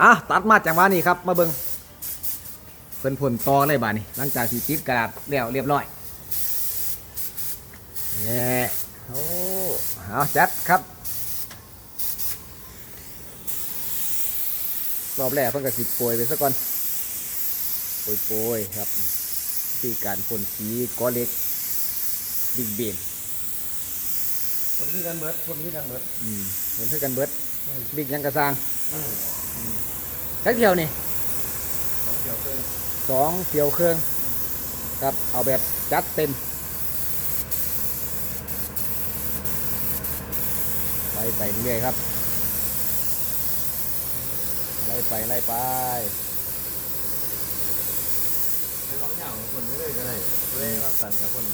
อะตัดมาจากว่านี่ครับ มาเบิงเป็นผลตอเลยบานี้หลังจากที่ติดกระดาษแล้วเรียบร้อยเนี่ยโอ้เอาจัดครับรอบแรกเพิ่งกระสิบโปรยไปซะก่อนโปรยโปรยครับที่การพ่นสีก้อเล็กบิ๊กเบน คนที่กันเบิดคนที่กันเบิดอืมเห็นเพื่อกันเบิดอืมบิ๊กหยังกระซังอืมสักเที่ยวนี่สองเดียวเกินสองเที่ยวเครื่อง ครับเอาแบบจัดเต็มไล่ไปเรื่อยๆครับ ไล่ไปไล่ไปไอ้ร้องเหงาคนไม่เลยก็ได้เล่มาสั่นกับคน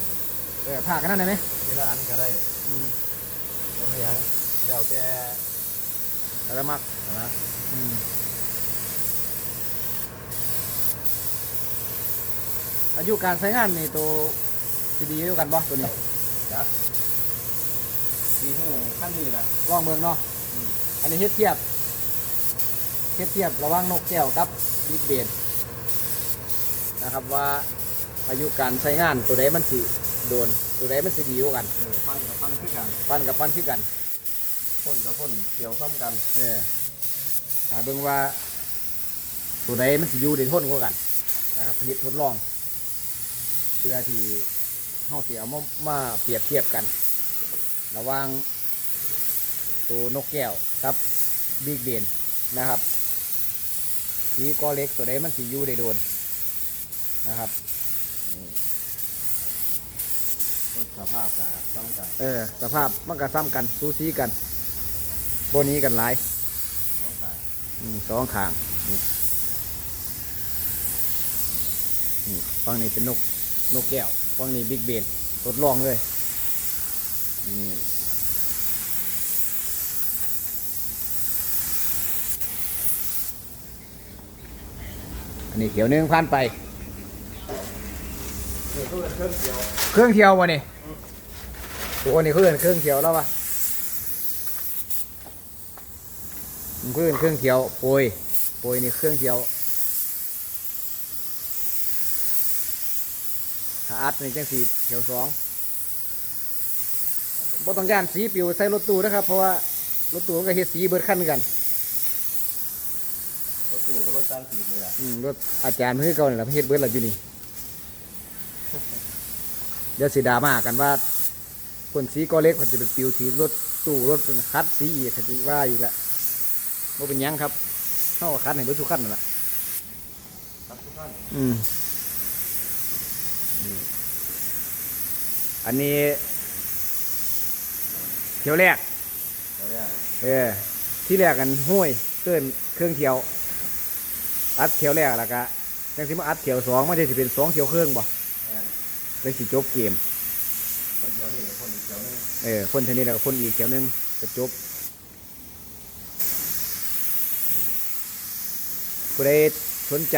เออผ่ากันนั่นได้ไหมทีละอันก็ได้ เราพยายามเดี๋ยวแต่แล้วมักนะอืมอายุการใช้งานนี่ตัวจะดีด้วยกันบ่ตัวนี้จักสีหูขั้นนี้นะลองเมืองเนาะอืมอันนี้เทียบเทียบเทียบเทียบระหว่างนกแก้วกับบิ๊กเบนนะครับว่าอายุการใช้งานตัวใดมันสิ โดนตัวใดมันสิดีกว่ากันเออฟันกับฟันคือกันปั้นกับปั้นคือกัน พ่นกับพ่นเกี่ยวซ้ำกันเออหาเบิ่งว่า ตัวใดมันสิอยู่ได้ทนกว่ากันนะครับผลิตทดลอง เพื่อที่เฮาสิเอามามาเปรียบเทียบกัน ระหว่างตัวนกแก้วกับบิ๊กเบนนะครับสีกอเล็กตัวใดมันสิอยู่ได้โดนนะครับรถ สภาพกับซ้ำกันเออ สภาพมันก็ซ้ำกันซูซีกันโบนี้กันหลายสองสายอืมสองข้างนี่นี่ฝั่งนี้เป็นนกนกแก้วฝั่งนี้บิ๊กเบนทดลองเลยนี่อันนี้เขียวหนึงพันไปนี่ เขาเป็นเครื่องเกี่ยวเครื่องเที่ยววะนี่โอ้นี่เขาเอินเครื่องเที่ยวแล้ววะมันเขาเอินเครื่องเที่ยวโปรยโปรยนี่เครื่องเที่ยวถ้าอัดนี่จังสีเที่ยวสองบ่ต้องย่านสีปิวใส่รถตู้นะครับ เพราะว่ารถตู้มันก็เฮ็ดสีเบิดขั้นกันรถตู้กับรถจ้างสีนี่แหละอืมรถอาจารย์เพื่อเก่านี่แหละเฮ็ดเบิดและอยู่นี่ เดี๋ยวสิดราม่ากันว่า คนสีก็เล็กคนจะเป็นปิวสีรถตู้รถเป็นคัดสีอีกเขาจะว่าอีกละว่าเป็นหยังครับเท่ากับคัดให้เบิดทุกคันนั่นแหละครับทุกท่านอืมนี่อันนี้เที่ยวแรกเดี๋ยวเนี่ยเออที่แรกกันห้วยเกินเครื่องเที่ยว อัดเที่ยวแรกแล้วก็จังสิมาอัดเที่ยวสองมันจะสิเป็นสองเที่ยวเครื่องบ่แอน เลยสิจบเกม คนเกี่ยวนี่คนอีกเกี่ยวนึงเออคนเท่านี้แล้วก็คนอีกเที่ยวนึงจะจบผู้ใดสนใจ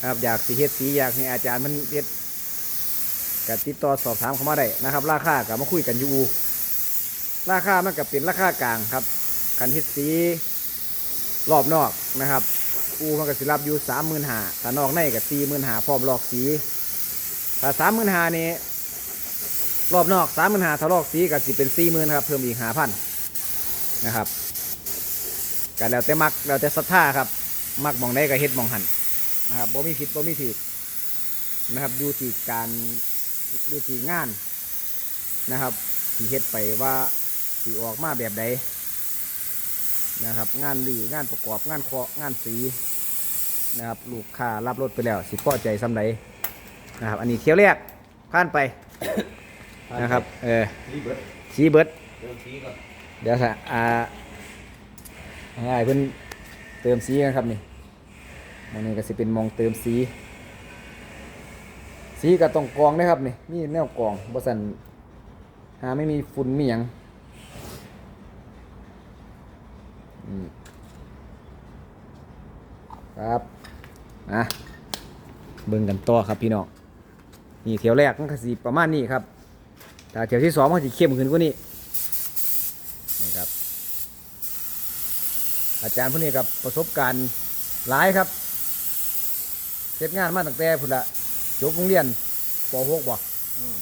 นะครับอยากสีเฮ็ดสีอยากให้อาจารย์มันเฮ็ดก็ติดต่อสอบถามเข้ามาได้นะครับ ราคากับมาคุยกันอยู่ ราคามันก็เป็นราคากลางครับการเฮ็ดสีรอบนอกนะครับ อูมันก็สิรับอยู่สามหมื่นหาถ้านอกในก็สี่หมื่นหาพร้อมลอกสี ถ้าสามหมื่นหานี่รอบนอกสามหมื่นหาทะลอกสีก็สิเป็นสี่หมื่นครับ เพิ่มอีกหาพันนะครับกันแล้วแต่มักแล้วแต่ศรัทธาครับ มักมองได้ก็เฮ็ดมองหันนะครับบ่มีผิดบ่มีถูกนะครับอยู่ที่การอยู่ที่งานนะครับที่เฮ็ดไปว่าสีออกมาแบบใดนะครับ งานหรีงานประกอบงานเคาะงานสีนะครับลูกค้ารับรถไปแล้ว สิพอใจสำใดนะครับ อันนี้เที่ยวแรกผ่านไปนะครับ เออรีเบิร์ดสีเบิดเริ่มชี้ก่อนเดี๋ยวสะอ่าให้อ้ายเพิ่นเติมสีกันครับนี่มองนี้ก็สิเป็นหมองเติมสี สีก็ต้องกรองนะครับนี่มีแนวกรองบ่ซั่นหาไม่มีฝุ่นมีหยังอืมครับนะเบิ่งกันต่อครับพี่น้อง นี่เที่ยวแรกมันก็สิประมาณนี้ครับแต่เที่ยวที่สองมันจะเข้มขึ้นกว่านี้นี่ครับ อาจารย์ผู้นี้กับประสบการณ์หลายครับเฮ็ดงานมาตั้งแต่พุ่นละจบโรงเรียนป .6 บ่อืม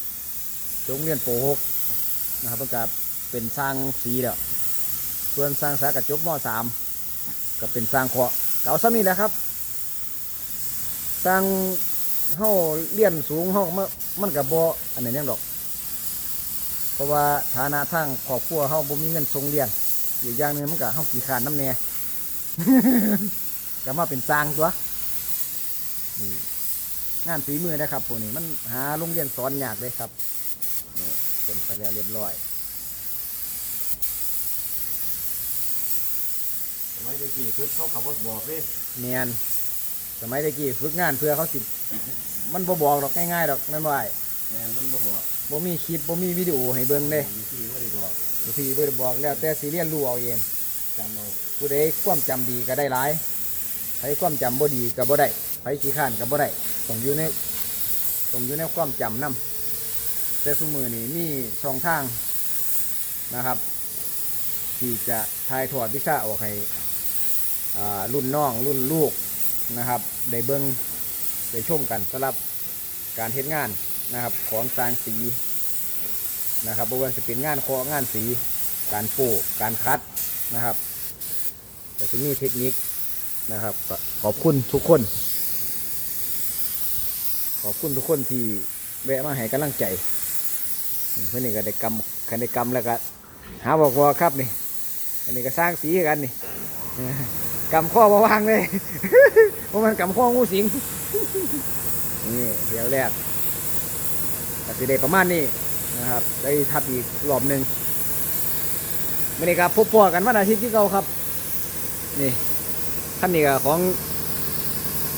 จบโรงเรียนป .6 นะครับเพิ่นก็เป็นสร้างสีแล้วส่วนสร้างสาก็จบม .3 ก็เป็นสร้างเคาะเก่าซ้ำนี่แหละครับสร้าง เฮาเรียนสูงเฮามันมันก็บ่อันไหนยังดอก เพราะว่าฐานะทางครอบครัวเฮาบ่มีเงินส่งเรียนอีกอย่างหนึงมันก็เฮาขี้ขานน้ำแน่ ก็มาเป็นสร้างตัวนี่งานฝีมือนะครับพวกนี้มันหาโรงเรียนสอนยากเลยครับนี่เป็นไปแล้วเรียบร้อยสมัยตะกี้คือเขาขับรถบอกเลยเนียน สมัยตะกี้ฝึกงานเพื่อเขาสิ มันบ่บอกดอกง่ายๆดอกแม่นบ่ไอ้แม่นมันบ่บอกบ่มีคลิปบ่มีวิดีโอให้เบิ่งเด้มีที่ว่าได้บอกบางทีบ่ได้บอกแล้วแต่สิเรียนรู้เอาเองจำเอาผู้ใดความจำดีก็ได้หลายใครความจำบ่ดีก็บ่ได้ใครขี้ข้านก็บ่ได้ต้องอยู่ในต้องอยู่ในความจำนํแต่ซุมือนี่มีช่องทางนะครับ ที่จะถ่ายทอดวิชาออกให้อ่ารุ่นน้องรุ่นลูก นะครับได้เบิ่งได้ชมกันสำหรับการเฮ็ดงานนะครับของสร้างสีนะครับบ่ว่าจะเป็นงานเคาะงานสี การโป้การคัดนะครับ แต่ที่นี่เทคนิคนะครับขอบคุณทุกคน ขอบคุณทุกคนที่แวะมาให้กำลังใจเพื่อนนี่ก็ได้กำคันได้กำแล้วก็หาบอกว่าครับนี่อันนี้ก็สร้างสีกันนี่เออกำข้อมาวางเลย เพราะมันกำข้องูสิง นี่เดี๋ยวแรกก็สิได้ประมาณนี้นะครับ ได้ทับอีกรอบหนึ่งมื่อนี้ครับพบพอกันวันอาทิตย์ที่เราครับ นี่ขั้นนี้ก็ของ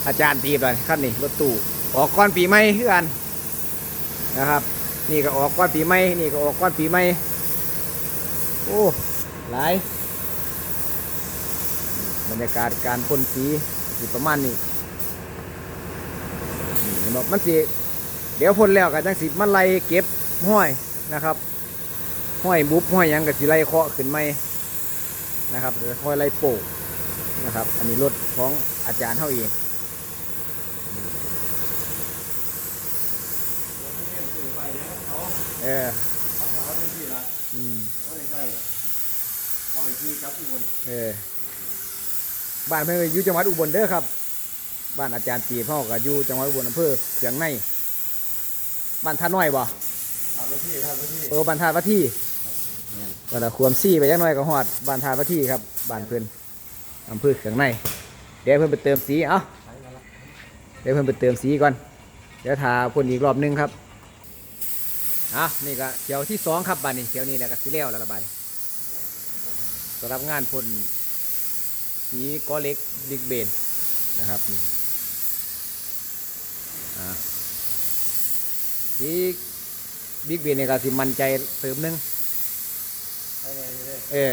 อาจารย์ตีบเลยขั้นนี้รถตู้ออกก้อนปีใหม่คือกันนะครับ นี่ก็ออกก้อนปีใหม่นี่ก็ออกก้อนปีใหม่โอ้หลายบรรยากาศการพ่นสี สิประมาณนี้นี่เห็นบอกมันสิเดี๋ยวพ่นแล้วก็จังสิมันไล่เก็บห้อยนะครับห้อยบุ๊บห้อยหยังกับสิไลเคาะขึ้นไหมนะครับหรือห้อยไลโปะนะครับ อันนี้รถของอาจารย์เท่าเองเออเขาบอกว่าเป็นที่ละอืมเขาได้ใช่เอาไอ้ที่กลับอุบลเออ บ้านเพื่อนก็อยู่จังหวัดอุบลเด้อครับ บ้านอาจารย์ตีพ่อก็อยู่จังหวัดอุบลอำเภอเสียงในบ้านท่าน้อยบ่ทางรถที่ทางรถที่เออบ้านท่าวัดที่บ้านละควมซี่ไปยังน้อยก็ฮอดบ้านท่าวัดที่ครับบ้านเพื่อนอำเภอเสียงในเดี๋ยวเพื่อนไปเติมสีเอ้าใช้มาละเดี๋ยวเพิ่นไปเติมสีก่อนเดี๋ยวทาพ่นอีกรอบหนึงครับอะนี่ก็เขียวที่สองครับบานนี้เขียวนี้แล้วก็สีแล้วแล้วละบานนี้สำหรับงานพ่น สีก้อเล็กบิ๊กเบนนะครับอ่าสีบิ๊กเบนเนี่ยก็สิมันใจเติมหนึงใช้แน่อยู่เออ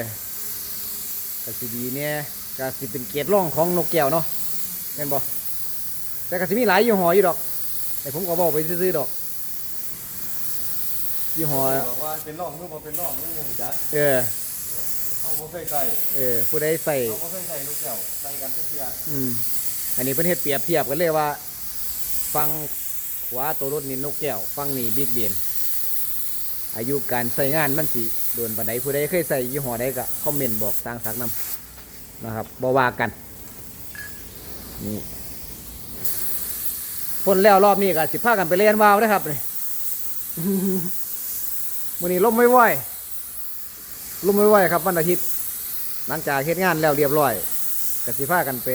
ก็สิดีเนี่ยก็สิเป็นเกรดร่องของนกแก้วเนาะเห็นบ่แต่ก็สิมีหลายยี่ห้ออยู่ดอกแต่ผมก็บอกไปซื้อๆดอกยี่ห้อบอกว่าเป็นร่องเมื่อมาเป็นร่องยังงงจัดเออ เขาบ่เคยใส่เออผู้ใดใส่เขาบ่เคยใส่ลูกแก้วใส่กันทุกเทียอืมอันนี้เพิ่นเฮ็ดเปรียบเทียบกันเลยว่า ฟังขวาตัวรถนี่นกแก้วฟังนี่บิ๊กเบนอายุการใส่งานมันสิโดนปานใดผู้ใดเคยใส่ยี่ห้อใดก็คอมเมนต์บอกสร้างสักนำนะครับบ่ว่ากันนี่พ่นแล้วรอบนี้ก็สิพากันไปเรียนวาวนะครับนี่มื้อนี้ลมไม่ไหว ลมไม่ไหวครับวันอาทิตย์ หลังจากเฮ็ดงานแล้วเรียบร้อยก็สิพากันไป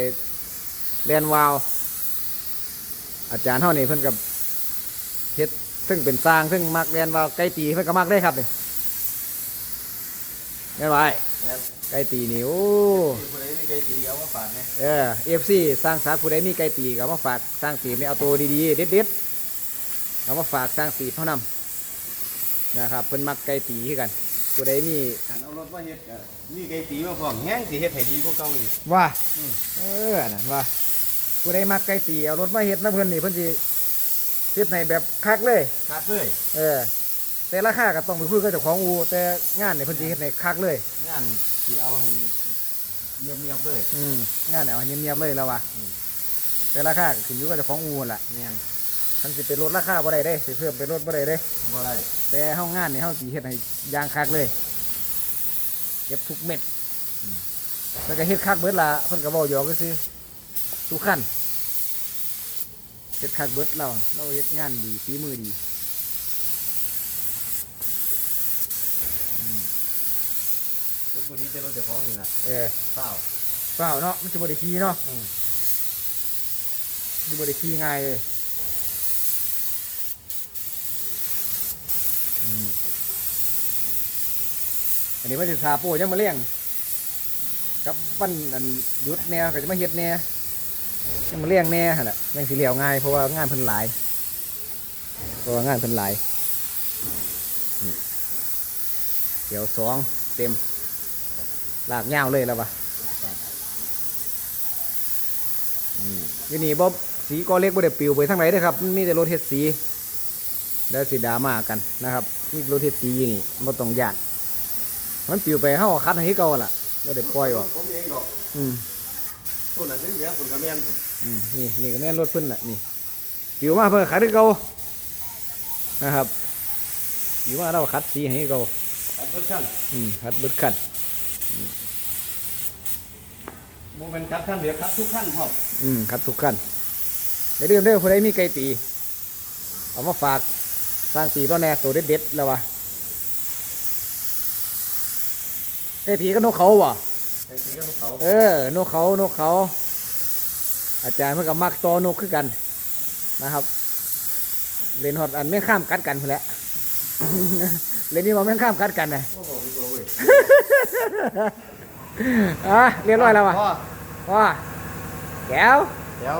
เรียนวาว อาจารย์เฮานี่เพิ่นกับเฮ็ดซึ่งเป็นสร้างซึ่งมักเรียนวาวไก่ตีเพิ่นก็มักได้ครับนี่แม่นไว้แม่นไก่ตีนี่โอ้ที่คนไหนมีไก่ตีเอามาฝากไงเออเอฟซีสร้างสาผู้ใดมีไก่ตีก็เอามาฝากสร้างตีนี่เอาตัวดีๆเด็ดๆเอามาฝากสร้างตีเท่านั้นนะครับเพิ่นมักไก่ตีคือกัน ผู้ใดมีขันเอารถมาเฮ็ดก็มีไก่ตีมาพร้อมแห้งสิเฮ็ดให้ดีกว่าเก่าอีก ว่าอืม เออนั่นว่าผู้ใดมักไก่ตีเอารถมาเฮ็ดนะเพิ่นนี่เพิ่นสิเฮ็ดให้แบบคักเลย คักเลยเออ แต่ราคาก็ต้องไปคุยกับเจ้าของอูแต่งานนี่เพิ่นสิเฮ็ดให้คักเลย งานสิเอาให้เงียบเงียบๆเลย อืมงานเนี่ยเอาเงียบๆเลยแล้วว่ะอืม แต่ราคาก็ขึ้นอยู่กับเจ้าของอูนั่นล่ะ แม่น มันสิเป็นลดราคาบ่ได้เด้สิเพิ่มเป็นลดบ่ได้เด้บ่ได้แต่เฮางานนี่เฮาสิเฮ็ดให้อยางคักเลยเก็บทุกเม็ดแล้วก็เฮ็ดคักเบิดล่ะเพิ่นก็เว้าหยอกซื่อๆทุกขั้นเฮ็ดคักเบิดเราเราเฮ็ดงานดีฝีมือดีทุกวันนี้จะรถเจ้าของนี่ล่ะเออเปล่าเปล่าเนาะมันสิบ่ได้ขี่เนาะอืมสิบ่ได้ขี่ง่ายเลย อันนี้ว่าสิทาโป้ยังมาเลี้ยงกับวันอันหยุดแนวก็จะมาเฮ็ดแนวยังมาเลี้ยงแน่หั่นแหละยังสิเหลียวง่ายเพราะว่างานเพิ่นหลายเพราะว่างานเพิ่นหลายเดี๋ยวสองเต็มลากยาวเลยแล้วปะยู่นี่บ๊อบสีกอเล็กบ่ได้ปิวไปทางไหนเด้ครับนมีแต่รถเฮ็ดสี แล้วสีดราม่ากันนะครับมีรถเฮ็ดสีอยู่นี่บ่ต้องย่านมันปลิวไปเฮาก็คัดให้เก่าล่ะบ่ได้ปล่อยออกผมเองดอกอืมส่วนนั้นเหลือผมก็แม่นผมอืมนี่นี่ก็แม่นรถเพิ่นน่ะนี่ปลิวมาเพิ่นก็คัดให้เก่านะครับปลิวมาเราก็คัดสีให้เก่าอันเพิ่นชั้นอืมคัดเบิดคันบ่แม่นคัดขั้นเหลือคัดทุกขั้นพร้อมอืมคัดทุกคันอย่าลืมเด้อผู้ใดมีไก่ตีเอามาฝาก สร้างสีบ่แน่ตัวเด็ดๆแล้ววะไอ้ผีก็นกเขาว่ะไอ้ที่ก็เขา เออนกเขานกเขา อาจารย์เพื่อกับมักตอนกคือกันนะครับเล่นฮอดอันแม่งข้ามกัดกันพุ่นแหละเล่นนี่ว่าแม่งข้ามกัดกันนะโอ้โหพี่โว้ยอะเรียบร้อยแล้วว่ะพ่อว่าแก้วเดี๋ยว